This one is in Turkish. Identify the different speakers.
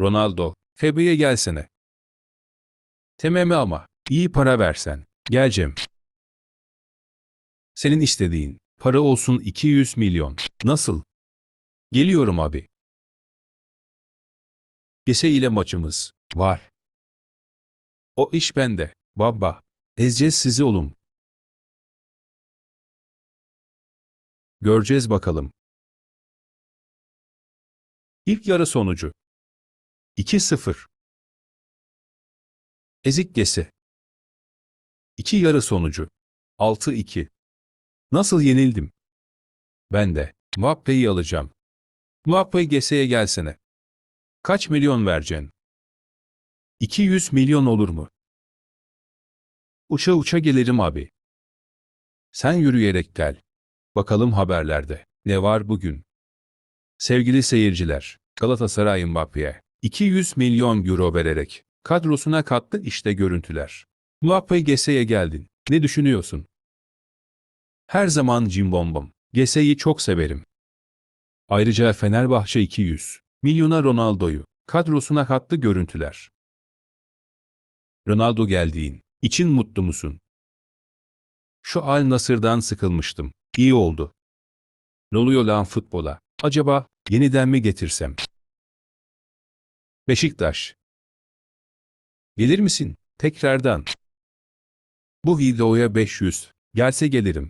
Speaker 1: Ronaldo, Febe'ye gelsene. Tememe ama, iyi para versen. Geleceğim. Senin istediğin, para olsun 200 milyon. Nasıl? Geliyorum abi. Gese ile maçımız var. O iş bende. Baba. Ezeceğiz sizi oğlum. Göreceğiz bakalım. İlk yarı sonucu. 2-0. Ezik Gese. İki yarı sonucu. 6-2. Nasıl yenildim? Ben de. Mbappe'yi alacağım. Mbappe Gese'ye gelsene. Kaç milyon vereceksin? 200 milyon olur mu? Uça uça gelirim abi. Sen yürüyerek gel. Bakalım haberlerde. Ne var bugün? Sevgili seyirciler, Galatasaray Mbappe'ye 200 milyon euro vererek kadrosuna kattı işte görüntüler. Mbappe Gese'ye geldin. Ne düşünüyorsun? Her zaman cimbombom. Gese'yi çok severim. Ayrıca Fenerbahçe 200 milyona Ronaldo'yu kadrosuna kattı görüntüler. Ronaldo geldiğin için mutlu musun? Şu Al Nasır'dan sıkılmıştım. İyi oldu. Ne oluyor lan futbola? Acaba yeniden mi getirsem? Beşiktaş. Gelir misin? Tekrardan. Bu videoya 500. Gelse gelirim.